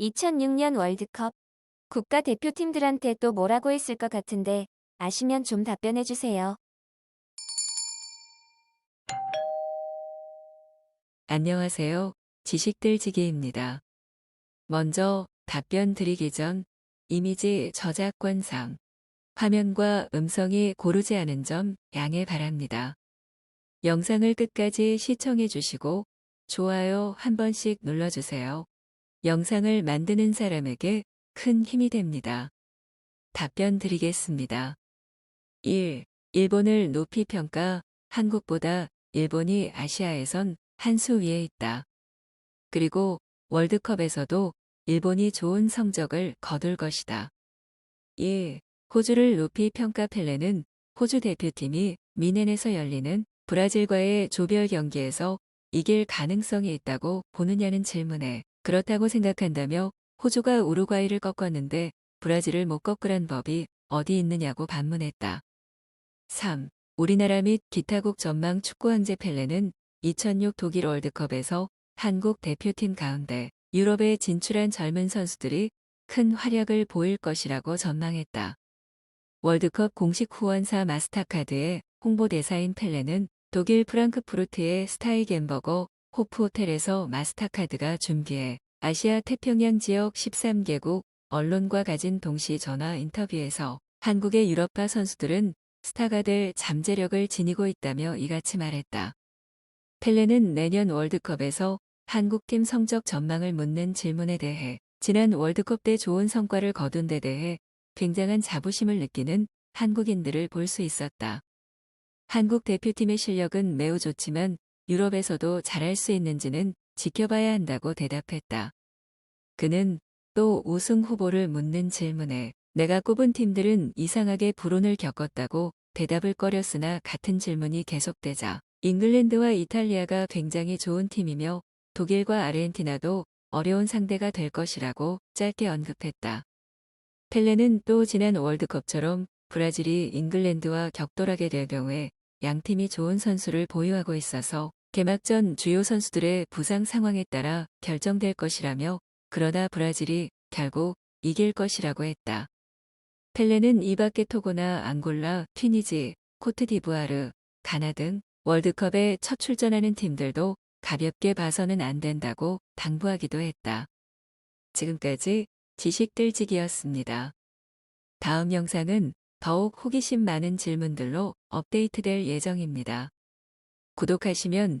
2006년 월드컵 국가대표팀들한테 또 뭐라고 했을 것 같은데 아시면 좀 답변해 주세요. 안녕하세요. 지식들지기입니다. 먼저 답변 드리기 전 이미지 저작권상 화면과 음성이 고르지 않은 점 양해 바랍니다. 영상을 끝까지 시청해 주시고 좋아요 한 번씩 눌러주세요. 영상을 만드는 사람에게 큰 힘이 됩니다. 답변 드리겠습니다. 1. 일본을 높이 평가 한국보다 일본이 아시아에선 한 수 위에 있다. 그리고 월드컵에서도 일본이 좋은 성적을 거둘 것이다. 2. 호주를 높이 평가 펠레는 호주 대표팀이 미넨에서 열리는 브라질과의 조별 경기에서 이길 가능성이 있다고 보느냐는 질문에 그렇다고 생각한다며 호주가 우루과이를 꺾었는데 브라질을 못 꺾으란 법이 어디 있느냐고 반문했다. 3. 우리나라 및 기타국 전망 축구왕제 펠레는 2006 독일 월드컵에서 한국 대표팀 가운데 유럽에 진출한 젊은 선수들이 큰 활약을 보일 것이라고 전망했다. 월드컵 공식 후원사 마스타카드의 홍보대사인 펠레는 독일 프랑크푸르트의 스타이겐버거 호프 호텔에서 마스타카드가 준비해 아시아 태평양 지역 13개국 언론과 가진 동시 전화 인터뷰에서 한국의 유럽파 선수들은 스타가 될 잠재력을 지니고 있다며 이같이 말했다. 펠레는 내년 월드컵에서 한국팀 성적 전망을 묻는 질문에 대해 지난 월드컵 때 좋은 성과를 거둔 데 대해 굉장한 자부심을 느끼는 한국인들을 볼 수 있었다. 한국 대표팀의 실력은 매우 좋지만 유럽에서도 잘할 수 있는지는 지켜봐야 한다고 대답했다. 그는 또 우승 후보를 묻는 질문에 내가 꼽은 팀들은 이상하게 불운을 겪었다고 대답을 꺼렸으나 같은 질문이 계속되자 잉글랜드와 이탈리아가 굉장히 좋은 팀이며 독일과 아르헨티나도 어려운 상대가 될 것이라고 짧게 언급했다. 펠레는 또 지난 월드컵처럼 브라질이 잉글랜드와 격돌하게 될 경우에 양 팀이 좋은 선수를 보유하고 있어서 개막전 주요 선수들의 부상 상황에 따라 결정될 것이라며 그러나 브라질이 결국 이길 것이라고 했다. 펠레는 이 밖에 토고나 앙골라, 튀니지, 코트디부아르, 가나 등 월드컵에 첫 출전하는 팀들도 가볍게 봐서는 안 된다고 당부하기도 했다. 지금까지 지식들지기였습니다. 다음 영상은 더욱 호기심 많은 질문들로 업데이트될 예정입니다. 구독하시면